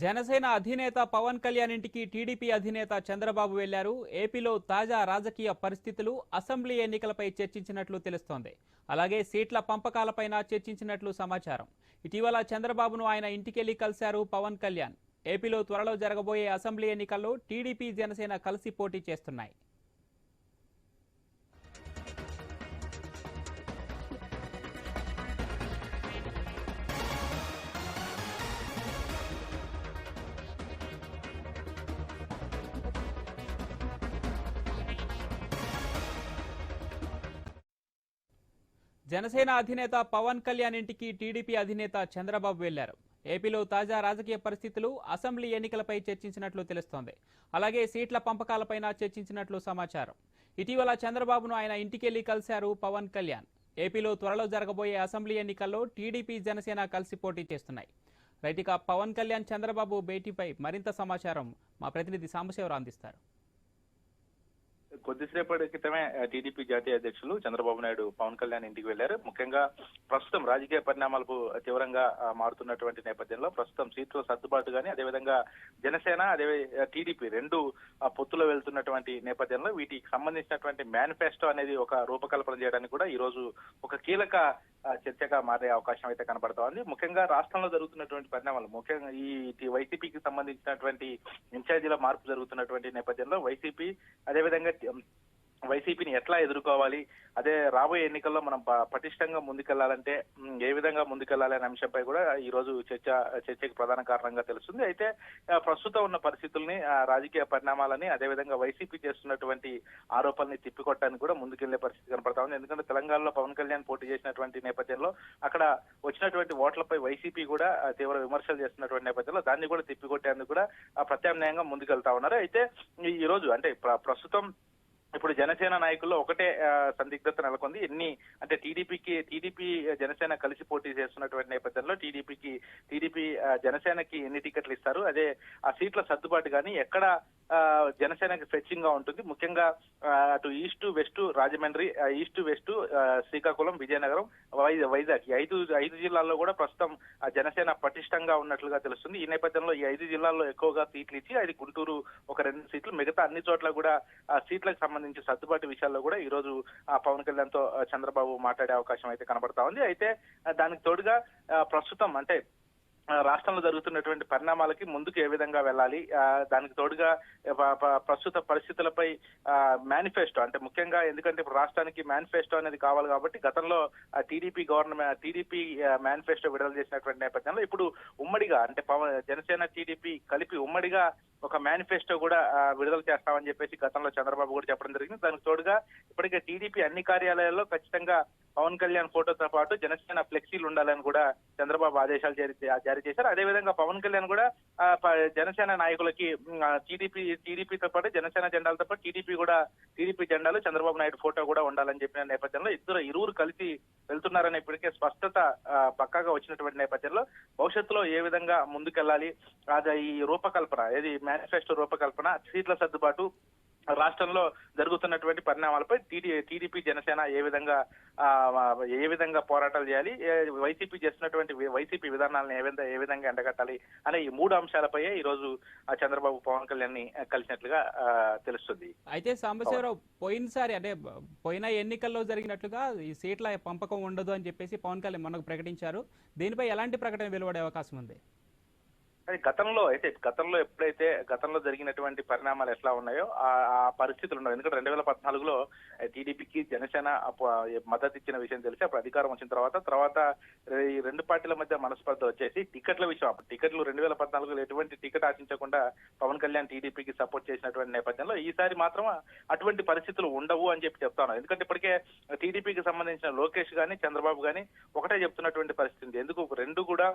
జనసేన అధినేత పవన్ కళ్యాణ్ ఇంటికి టీడీపీ అధినేత చంద్రబాబు వెళ్ళారు. ఏపీలో తాజా రాజకీయ పరిస్థితులు అసెంబ్లీ ఎన్నికలపై చర్చించినట్లు తెలుస్తోంది. అలాగే సీట్ల పంపకాలపైన చర్చించినట్లు సమాచారం. ఇటీవల చంద్రబాబును ఆయన ఇంటికెళ్ళి కలిశారు పవన్ కళ్యాణ్. ఏపీలో త్వరలో జరగబోయే అసెంబ్లీ ఎన్నికల్లో టీడీపీ జనసేన కలిసి పోటీ చేస్తున్నాయి. జనసేన అధినేత పవన్ కళ్యాణ్ ఇంటికి టీడీపీ అధినేత చంద్రబాబు వెళ్ళారు. ఏపీలో తాజా రాజకీయ పరిస్థితులు అసెంబ్లీ ఎన్నికలపై చర్చించినట్లు తెలుస్తోంది. అలాగే సీట్ల పంపకాలపైన చర్చించినట్లు సమాచారం. ఇటీవల చంద్రబాబును ఆయన ఇంటికెళ్ళి కలిశారు పవన్ కళ్యాణ్. ఏపీలో త్వరలో జరగబోయే అసెంబ్లీ ఎన్నికల్లో టీడీపీ జనసేన కలిసి పోటీ చేస్తున్నాయి. రైట్ ఇక పవన్ కళ్యాణ్ చంద్రబాబు భేటీపై మరింత సమాచారం మా ప్రతినిధి సాంబశివరావు అందిస్తారు. కొద్దిసేపటి క్రితమే టీడీపీ జాతీయ అధ్యక్షులు చంద్రబాబు నాయుడు పవన్ కళ్యాణ్ ఇంటికి వెళ్ళారు ముఖ్యంగా ప్రస్తుతం రాజకీయ పరిణామాలకు తీవ్రంగా మారుతున్నటువంటి నేపథ్యంలో ప్రస్తుతం సీట్ల సర్దుబాటు కానీ అదేవిధంగా జనసేన అదే టీడీపీ రెండు పొత్తులో వెళ్తున్నటువంటి నేపథ్యంలో వీటికి సంబంధించినటువంటి మేనిఫెస్టో అనేది ఒక రూపకల్పన చేయడానికి కూడా ఈ రోజు ఒక కీలక చర్చగా మారే అవకాశం అయితే కనబడుతోంది ముఖ్యంగా రాష్ట్రంలో జరుగుతున్నటువంటి పరిణామాలు ముఖ్యంగా ఈ వైసీపీకి సంబంధించినటువంటి ఇన్ఛార్జీల మార్పు జరుగుతున్నటువంటి నేపథ్యంలో వైసీపీ అదేవిధంగా వైసీపీని ఎట్లా ఎదుర్కోవాలి? అదే రాబోయే ఎన్నికల్లో మనం పటిష్టంగా ముందుకెళ్ళాలంటే ఏ విధంగా ముందుకెళ్ళాలి అనే అంశంపై కూడా ఈ రోజు చర్చ చర్చకు ప్రధాన కారణంగా తెలుస్తుంది. అయితే ప్రస్తుతం ఉన్న పరిస్థితుల్ని రాజకీయ పరిణామాలని అదేవిధంగా వైసీపీ చేస్తున్నటువంటి ఆరోపణల్ని తిప్పికొట్టడానికి కూడా ముందుకెళ్ళే పరిస్థితి కనపడతా ఉంది. ఎందుకంటే తెలంగాణలో పవన్ కళ్యాణ్ పోటీ చేసినటువంటి నేపథ్యంలో అక్కడ వచ్చినటువంటి ఓట్లపై వైసీపీ కూడా తీవ్ర విమర్శలు చేస్తున్నటువంటి నేపథ్యంలో దాన్ని కూడా తిప్పికొట్టేందుకు కూడా ప్రత్యామ్నాయంగా ముందుకెళ్తా ఉన్నారు. అయితే ఈ- రోజు అంటే ప్ర- ప్రస్తుతం ఇప్పుడు జనసేన నాయకుల్లో ఒకటే సందిగ్ధత నెలకొంది. ఎన్ని అంటే టీడీపీకి టీడీపీ జనసేన కలిసి పోటీ చేస్తున్నటువంటి నేపథ్యంలో టీడీపీకి టీడీపీ జనసేనకి ఎన్ని టికెట్లు ఇస్తారు? అదే ఆ సీట్ల సర్దుబాటు కానీ ఎక్కడ జనసేనకి ఫెచ్చింగ్గా ఉంటుంది. ముఖ్యంగా అటు east west Rajahmundry east west Srikakulam Vizianagaram Vizag ఈ ఐదు ఐదు జిల్లాల్లో కూడా ప్రస్తుతం ఆ జనసేన పటిష్టంగా ఉన్నట్లుగా తెలుస్తుంది. ఈ నేపథ్యంలో ఈ ఐదు జిల్లాల్లో ఎక్కువగా సీట్లు ఇచ్చి అది గుంటూరు ఒక రెండు సీట్లు మిగతా అన్ని చోట్ల కూడా సీట్లకు సంబంధించి సర్దుబాటు విషయాల్లో కూడా ఈ రోజు ఆ పవన్ కళ్యాణ్తో చంద్రబాబు మాట్లాడే అవకాశం అయితే కనబడతా ఉంది. అయితే దానికి తోడుగా ప్రస్తుతం అంటే రాష్ట్రంలో జరుగుతున్నటువంటి పరిణామాలకి ముందుకు ఏ విధంగా వెళ్ళాలి? దానికి తోడుగా ప్రస్తుత పరిస్థితులపై మేనిఫెస్టో అంటే ముఖ్యంగా ఎందుకంటే ఇప్పుడు రాష్ట్రానికి మేనిఫెస్టో అనేది కావాలి కాబట్టి గతంలో టీడీపీ గవర్నమెంట్ టీడీపీ మేనిఫెస్టో విడుదల చేసినటువంటి నేపథ్యంలో ఇప్పుడు ఉమ్మడిగా అంటే పవన్ జనసేన టీడీపీ కలిపి ఉమ్మడిగా ఒక మేనిఫెస్టో కూడా విడుదల చేస్తామని చెప్పేసి గతంలో చంద్రబాబు కూడా చెప్పడం జరిగింది. దానికి తోడుగా ఇప్పటికే టీడీపీ అన్ని కార్యాలయాల్లో ఖచ్చితంగా పవన్ కళ్యాణ్ ఫోటోతో పాటు జనసేన ఫ్లెక్సీలు ఉండాలని కూడా చంద్రబాబు ఆదేశాలు జారీ జారీ చేశారు. అదేవిధంగా పవన్ కళ్యాణ్ కూడా జనసేన నాయకులకి టీడీపీ టీడీపీతో పాటు జనసేన జెండాలతో పాటు టీడీపీ కూడా టీడీపీ జెండాలు చంద్రబాబు నాయుడు ఫోటో కూడా ఉండాలని చెప్పిన నేపథ్యంలో ఇద్దరు ఇరువురు కలిసి వెళ్తున్నారని ఇప్పటికే స్పష్టత పక్కాగా వచ్చినటువంటి నేపథ్యంలో భవిష్యత్తులో ఏ విధంగా ముందుకెళ్ళాలి అది ఈ రూపకల్పన ఏది మేనిఫెస్టో రూపకల్పన సీట్ల సర్దుబాటు రాష్ట్రంలో జరుగుతున్నటువంటి పరిణామాలపై టీడీ టీడీపీ జనసేన ఏ విధంగా ఏ విధంగా పోరాటాలు చేయాలి వైసీపీ చేస్తున్నటువంటి వైసీపీ విధానాలను ఏ విధంగా ఏ విధంగా ఎండగట్టాలి అనే ఈ మూడు అంశాలపై ఈ రోజు చంద్రబాబు పవన్ కళ్యాణ్ని కలిసినట్లుగా తెలుస్తుంది. అయితే సాంబశివరావు పోయినసారి అంటే పోయిన ఎన్నికల్లో జరిగినట్లుగా ఈ సీట్ల పంపకం ఉండదు అని చెప్పేసి పవన్ కళ్యాణ్ మనకు ప్రకటించారు. దీనిపై ఎలాంటి ప్రకటన వెలువడే అవకాశం ఉంది? అది గతంలో అయితే గతంలో ఎప్పుడైతే గతంలో జరిగినటువంటి పరిణామాలు ఎట్లా ఉన్నాయో ఆ పరిస్థితులు ఉన్నాయి ఎందుకంటే రెండు వేల పద్నాలుగులో టీడీపీకి జనసేన మద్దతు ఇచ్చిన విషయం తెలిసి అప్పుడు అధికారం వచ్చిన తర్వాత తర్వాత ఈ రెండు పార్టీల మధ్య మనస్పర్ధ వచ్చేసి టికెట్ల విషయం. అప్పుడు టికెట్లు రెండు వేల పద్నాలుగులో ఎటువంటి టికెట్ ఆశించకుండా పవన్ కళ్యాణ్ టీడీపీకి సపోర్ట్ చేసినటువంటి నేపథ్యంలో ఈసారి మాత్రం అటువంటి పరిస్థితులు ఉండవు అని చెప్పి చెప్తాను ఎందుకంటే ఇప్పటికే టీడీపీకి సంబంధించిన లోకేష్ గాని చంద్రబాబు గాని ఒకటే చెప్తున్నటువంటి పరిస్థితి ఎందుకు? రెండు కూడా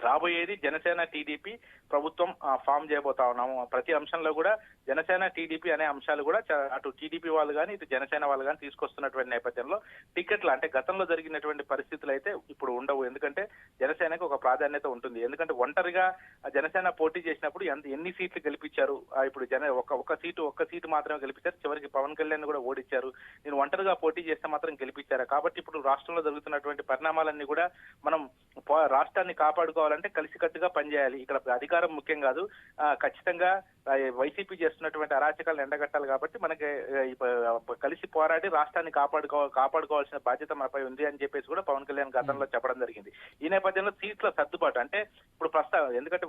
రాబోయేది జనసేన టీడీపీ ప్రభుత్వం ఫామ్ చేయబోతా ఉన్నాము. ప్రతి అంశంలో కూడా జనసేన టీడీపీ అనే అంశాలు కూడా చ- అటు టీడీపీ వాళ్ళు కానీ ఇటు జనసేన వాళ్ళు కానీ తీసుకొస్తున్నటువంటి నేపథ్యంలో టికెట్లు అంటే గతంలో జరిగినటువంటి పరిస్థితులు అయితే ఇప్పుడు ఉండవు. ఎందుకంటే జనసేనకు ఒక ప్రాధాన్యత ఉంటుంది. ఎందుకంటే ఒంటరిగా జనసేన పోటీ చేసినప్పుడు ఎంత ఎన్ని సీట్లు గెలిపించారు? ఇప్పుడు జన ఒక ఒక సీటు ఒక్క సీటు మాత్రమే గెలిపించారు. చివరికి పవన్ కళ్యాణ్ కూడా ఓడించారు. నేను ఒంటరిగా పోటీ చేస్తే మాత్రం గెలిపించారు? కాబట్టి ఇప్పుడు రాష్ట్రంలో జరుగుతున్నటువంటి పరిణామాలన్నీ కూడా మనం రాష్ట్రాన్ని రాష్ట్రాన్ని కాపాడుకోవాలంటే కలిసికట్టుగా పనిచేయాలి. ఇక్కడ అధికారం ముఖ్యం కాదు. ఖచ్చితంగా వైసీపీ చేస్తున్నటువంటి అరాచకాలను ఎండగట్టాలి కాబట్టి మనకి కలిసి పోరాడి రాష్ట్రాన్ని కాపాడుకో కాపాడుకోవాల్సిన బాధ్యత మనపై ఉంది అని చెప్పేసి కూడా పవన్ కళ్యాణ్ గతంలో చెప్పడం జరిగింది. ఈ నేపథ్యంలో సీట్ల సర్దుబాటు అంటే ఇప్పుడు ప్రస్తుతం ఎందుకంటే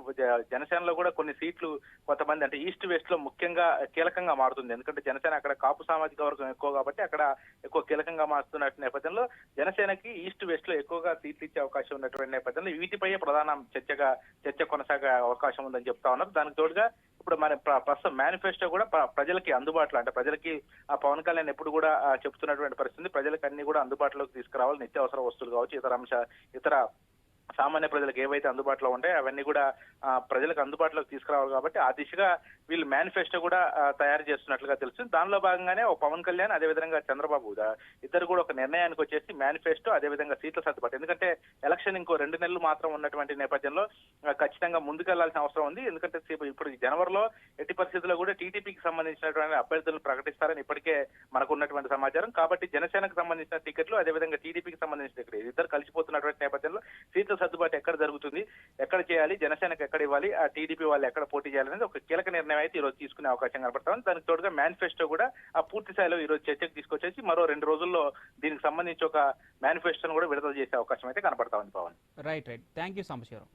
జనసేనలో కూడా కొన్ని సీట్లు కొంతమంది అంటే ఈస్ట్ వెస్ట్లో ముఖ్యంగా కీలకంగా మారుతుంది. ఎందుకంటే జనసేన అక్కడ కాపు సామాజిక వర్గం ఎక్కువ కాబట్టి అక్కడ ఎక్కువ కీలకంగా మారుతున్న నేపథ్యంలో జనసేనకి ఈస్ట్ వెస్ట్లో ఎక్కువగా సీట్లు ఇచ్చే అవకాశం ఉన్నటువంటి నేపథ్యంలో వీటిపై ప్రధాన చర్చగా చర్చ కొనసాగే అవకాశం ఉందని చెప్తా ఉన్నారు. దానికి తోడుగా ఇప్పుడు మన ప్రస్తుతం మేనిఫెస్టో కూడా ప్రజలకి అందుబాటులో అంటే ప్రజలకి ఆ పవన్ కళ్యాణ్ ఎప్పుడు కూడా చెప్తున్నటువంటి పరిస్థితి ప్రజలకు అన్ని కూడా అందుబాటులోకి తీసుకురావాలి. నిత్యావసర వస్తువులు కావచ్చు ఇతర అంశ ఇతర సామాన్య ప్రజలకు ఏవైతే అందుబాటులో ఉంటాయో అవన్నీ కూడా ప్రజలకు అందుబాటులోకి తీసుకురావాలి కాబట్టి ఆ దిశగా వీళ్ళు మేనిఫెస్టో కూడా తయారు చేస్తున్నట్లుగా తెలుస్తుంది. దానిలో భాగంగానే ఒక పవన్ కళ్యాణ్ అదేవిధంగా చంద్రబాబు ఇద్దరు కూడా ఒక నిర్ణయానికి వచ్చేసి మేనిఫెస్టో అదేవిధంగా సీట్ల సర్దుబాటు. ఎందుకంటే ఎలక్షన్ ఇంకో రెండు నెలలు మాత్రం ఉన్నటువంటి నేపథ్యంలో ఖచ్చితంగా ముందుకెళ్ళాల్సిన అవసరం ఉంది. ఎందుకంటే సేపు- ఇప్పుడు జనవరిలో ఎట్టి పరిస్థితుల్లో కూడా టీడీపీకి సంబంధించినటువంటి అభ్యర్థులను ప్రకటిస్తారని ఇప్పటికే మనకు ఉన్నటువంటి సమాచారం. కాబట్టి జనసేనకు సంబంధించిన టికెట్లు అదేవిధంగా టీడీపీకి సంబంధించిన టికెట్ ఇద్దరు కలిసిపోతున్నటువంటి నేపథ్యంలో సీట్ల సర్దుబాటు ఎక్కడ జరుగుతుంది ఎక్కడ చేయాలి జనసేనకు ఎక్కడ ఇవ్వాలి ఆ టీడీపీ వాళ్ళు ఎక్కడ పోటీ చేయాలనేది ఒక కీలక నిర్ణయం అయితే ఈ రోజు తీసుకునే అవకాశం కనపడతా ఉంది. దానికి తోడుగా మేనిఫెస్టో కూడా ఆ పూర్తి స్థాయిలో ఈ రోజు చర్చకు తీసుకొచ్చేసి మరో రెండు రోజుల్లో దీనికి సంబంధించి ఒక మేనిఫెస్టోను కూడా విడుదల చేసే అవకాశం అయితే కనపడతా ఉంది Pavan. Right right thank you Sambasivarao